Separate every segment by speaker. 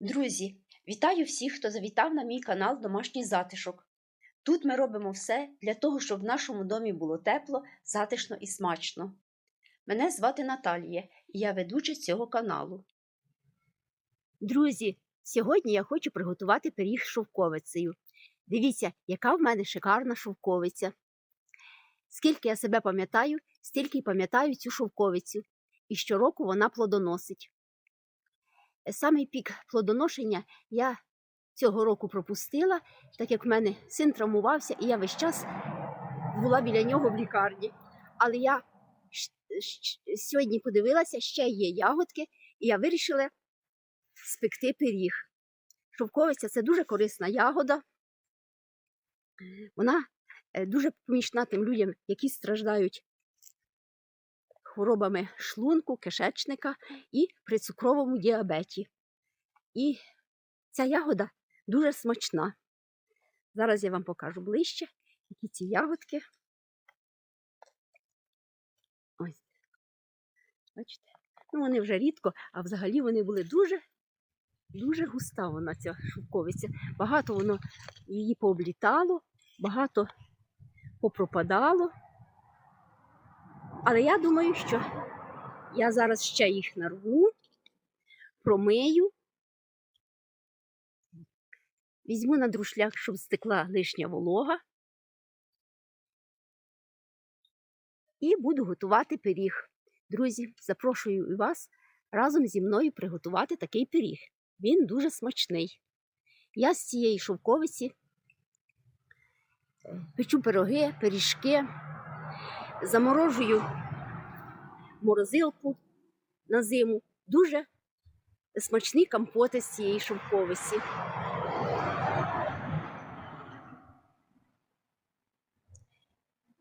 Speaker 1: Друзі, вітаю всіх, хто завітав на мій канал Домашній затишок. Тут ми робимо все для того, щоб в нашому домі було тепло, затишно і смачно. Мене звати Наталія, і я ведуча цього каналу. Друзі, сьогодні я хочу приготувати пиріг з шовковицею. Дивіться, яка в мене шикарна шовковиця. Скільки я себе пам'ятаю, стільки й пам'ятаю цю шовковицю, і щороку вона плодоносить. Самий пік плодоношення я цього року пропустила, так як в мене син травмувався, і я весь час була біля нього в лікарні. Але я сьогодні подивилася, ще є ягодки, і я вирішила спекти пиріг. Шовковиця це дуже корисна ягода. Вона е, дуже помічна тим людям, які страждають хворобами шлунку, кишечника і при цукровому діабеті. І ця ягода дуже смачна. Зараз я вам покажу ближче, які ці ягодки. Ось. Бачите? Ну, вони вже рідко, а взагалі вони були дуже, дуже густа вона, ця шовковиця. Багато воно її пооблітало, багато попропадало. Але я думаю, що я зараз ще їх нарву, промию, візьму на друшляк, щоб стекла лишня волога. І буду готувати пиріг. Друзі, запрошую вас разом зі мною приготувати такий пиріг. Він дуже смачний. Я з цієї шовковиці е, печу пироги, пиріжки, заморожую морозилку на зиму. Дуже смачні компоти з цієї шовковиці.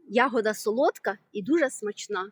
Speaker 1: Ягода солодка і дуже смачна.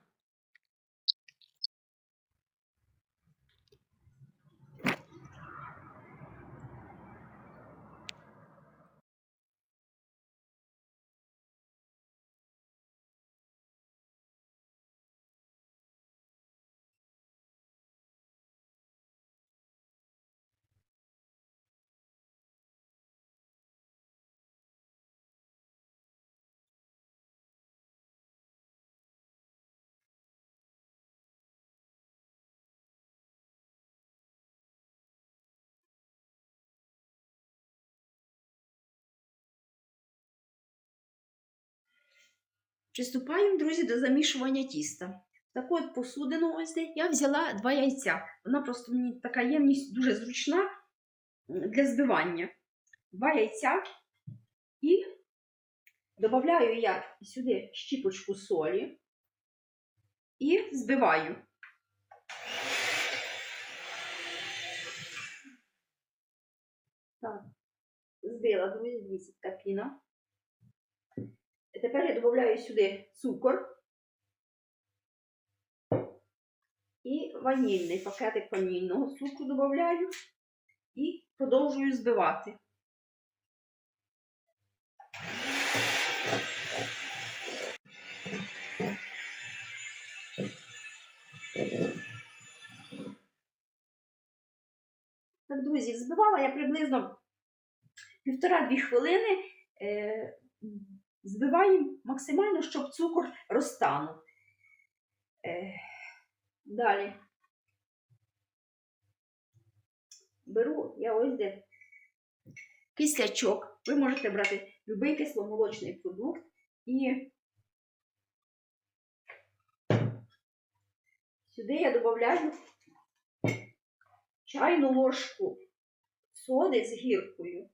Speaker 1: Приступаємо, друзі, до замішування тіста. Таку от посудину ось де я взяла два яйця. Вона просто мені така ємність дуже зручна для збивання. Два яйця і додаю я сюди щіпочку солі і збиваю. Так, збила, друзі, така піна. Тепер я додаю сюди цукор і ванільний пакетик ванільного цукру додаю і продовжую збивати. Так, друзі, збивала я приблизно півтора-дві хвилини. Збиваємо максимально, щоб цукор розтанув. Е, далі. Беру я ось де кислячок. Ви можете брати будь-який кисломолочний продукт і сюди я додаю чайну ложку соди з гіркою.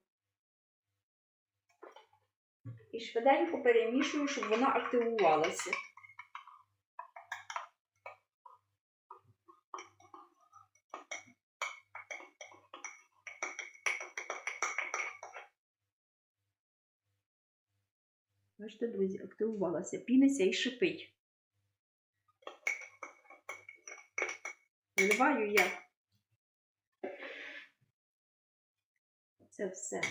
Speaker 1: І швиденько перемішую, щоб вона активувалася. Бачите, друзі, активувалася, піниться і шипить. Виливаю я це все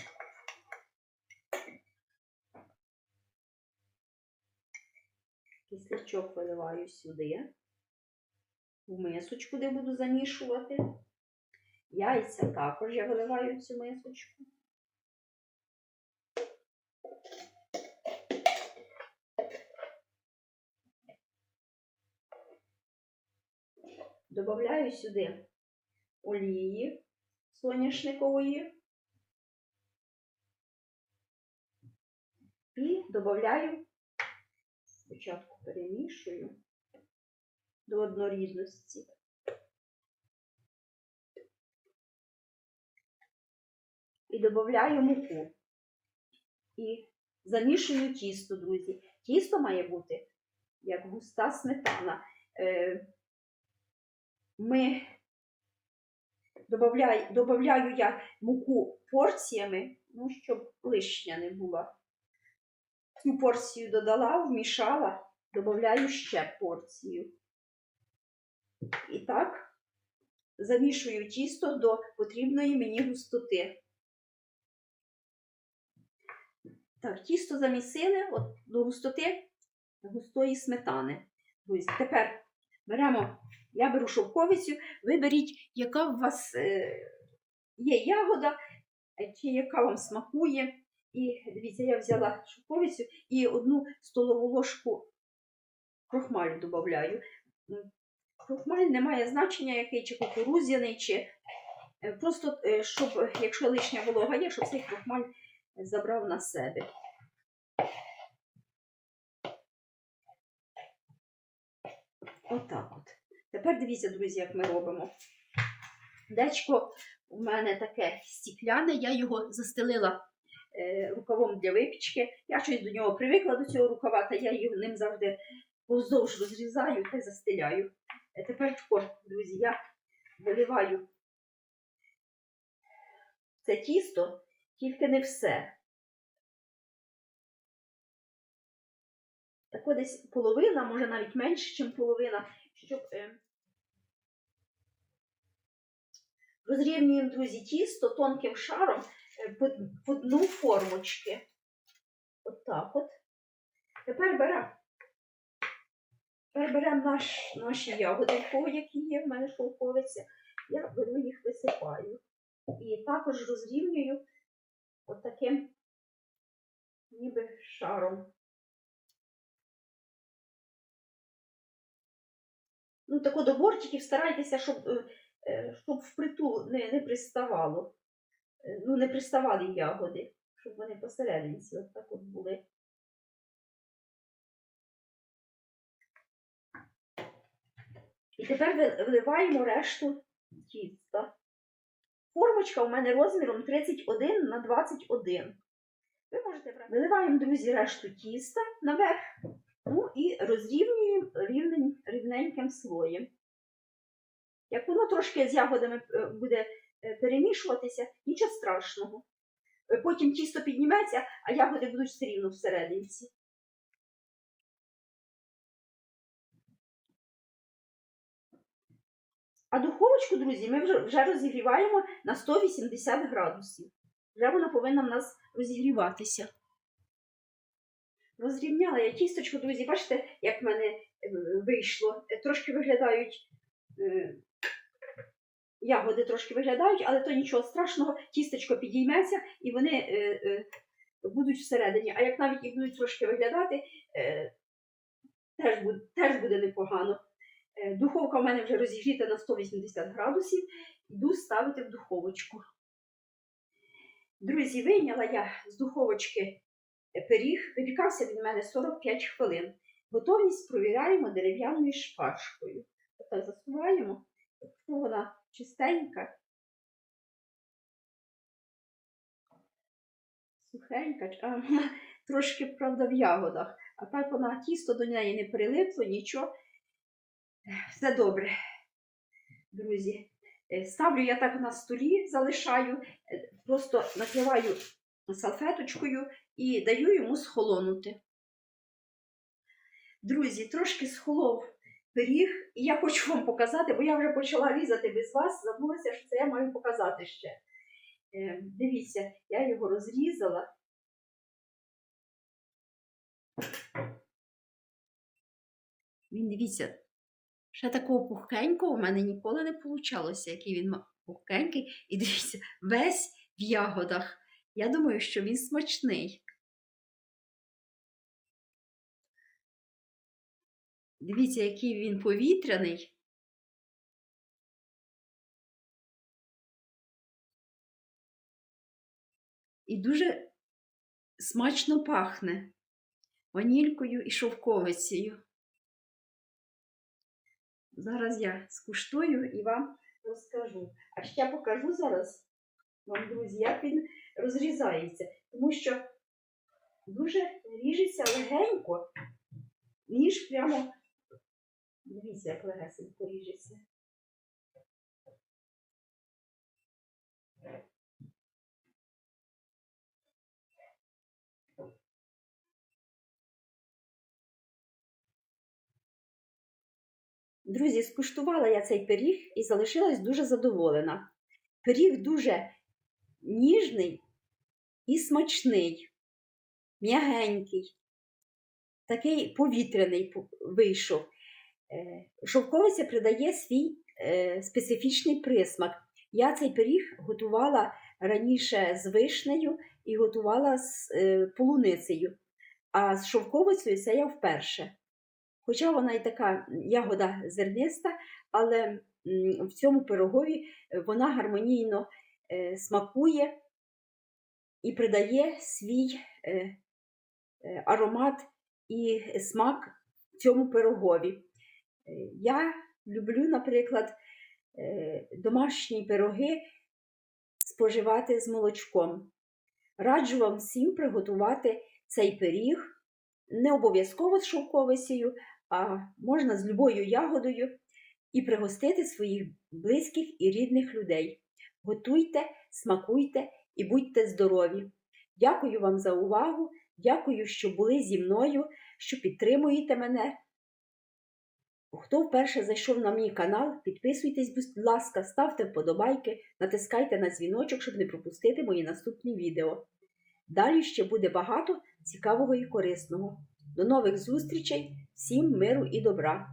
Speaker 1: Кислячок виливаю сюди, в мисочку, де буду замішувати. Яйця також я виливаю в цю мисочку. Добавляю сюди олії соняшникової і додаю, спочатку перемішую до однорідності. І додаю муку. І замішую тісто, друзі. Тісто має бути як густа сметана. Е, Ми добавляю, добавляю я муку порціями, ну, щоб лишня не була. Цю порцію додала, вмішала, додаю ще порцію. І так замішую тісто до потрібної мені густоти. Так, тісто замісили от, до густоти густої сметани. Друзі, тепер беремо, я беру шовковицю, ви беріть, яка у вас е, є ягода, е, чи яка вам смакує. І дивіться, я взяла шовковицю і одну столову ложку крохмалю додаю. Крохмаль не має значення, який чи кукурудзяний, чи е, просто, е, щоб, якщо лишня волога є, щоб цей крохмаль забрав на себе. Отак от. Тепер дивіться, друзі, як ми робимо. Дечко у мене таке стікляне, я його застелила е, рукавом для випічки. Я щось до нього привикла до цього рукава, та я ним завжди поздовж розрізаю та застеляю. Е, тепер тако, друзі, я виливаю це тісто, тільки не все. Так десь половина, може навіть менше, ніж половина, щоб е, розрівнюємо, друзі, тісто тонким шаром е, по, по дну формочки. От так от. Тепер беремо. Тепер беремо наш, наші ягоди, які є, в мене шовковиця. Я беру їх висипаю. І також розрівнюю отаким ніби шаром. Ну, тако до бортиків старайтеся, щоб, е, е, щоб впритул не, не приставало. Е, Ну, не приставали ягоди, щоб вони посерединці от так от були. І тепер ви- вливаємо решту тіста. Формочка у мене розміром 31 на 21. Ви можете брати. Виливаємо, друзі, решту тіста наверх. Ну і розрівнюємо рівнень, рівненьким слоєм. Як воно трошки з ягодами е, буде е, перемішуватися, нічого страшного. Е, Потім тісто підніметься, а ягоди будуть все рівно всерединці. А духовочку, друзі, ми вже, вже розігріваємо на 180 градусів. Вже вона повинна в нас розігріватися. Розрівняла я тісточку, друзі, бачите, як в мене е, вийшло. Е, Трошки виглядають, е, ягоди трошки виглядають, але то нічого страшного, тістечко підійметься і вони будуть всередині. А як навіть і будуть трошки виглядати, теж, буде, теж буде непогано. Е, Духовка в мене вже розігріта на 180 градусів. Йду ставити в духовочку. Друзі, вийняла я з духовочки пиріг, випікався від мене 45 хвилин. Готовність провіряємо дерев'яною шпажкою. Отак засуваємо, якщо вона чистенька, сухенька, а вона трошки, правда, в ягодах. А так вона тісто до неї не прилипло, нічого. Все добре, друзі. Е, Ставлю я так на столі, залишаю, е, просто накриваю салфеточкою і даю йому схолонути. Друзі, трошки схолов пиріг, і я хочу вам показати, бо я вже почала різати без вас, забулася, що це я маю показати ще. Е, дивіться, я його розрізала. Він, дивіться, ще такого пухкенького у мене ніколи не вийшло, який він
Speaker 2: пухкенький. І дивіться, весь в ягодах. Я думаю, що він смачний. Дивіться, який він повітряний. І дуже смачно пахне ванількою і шовковицею. Зараз я скуштую і вам розкажу. А ще покажу зараз вам, друзі, як він розрізається. Тому що дуже ріжеться легенько, ніж прямо. Дивіться, як легесенько ріжеться. Друзі, скуштувала я цей пиріг і залишилась дуже задоволена. Пиріг дуже ніжний і смачний, м'ягенький, такий повітряний вийшов. Е, Шовковиця придає свій е, специфічний присмак. Я цей пиріг готувала раніше з вишнею і готувала з е, полуницею, а з шовковицею це я вперше. Хоча вона і така ягода зерниста, але в цьому пирогові е, вона гармонійно е, смакує і придає свій е, аромат і смак цьому пирогові. Я люблю, наприклад, домашні пироги споживати з молочком. Раджу вам всім приготувати цей пиріг, не обов'язково з шовковицею, а можна з любою ягодою і пригостити своїх близьких і рідних людей. Готуйте, смакуйте і будьте здорові. Дякую вам за увагу. Дякую, що були зі мною, що підтримуєте мене. Хто вперше зайшов на мій канал, підписуйтесь, будь ласка, ставте вподобайки, натискайте на дзвіночок, щоб не пропустити мої наступні відео. Далі ще буде багато цікавого і корисного. До нових зустрічей, всім миру і добра!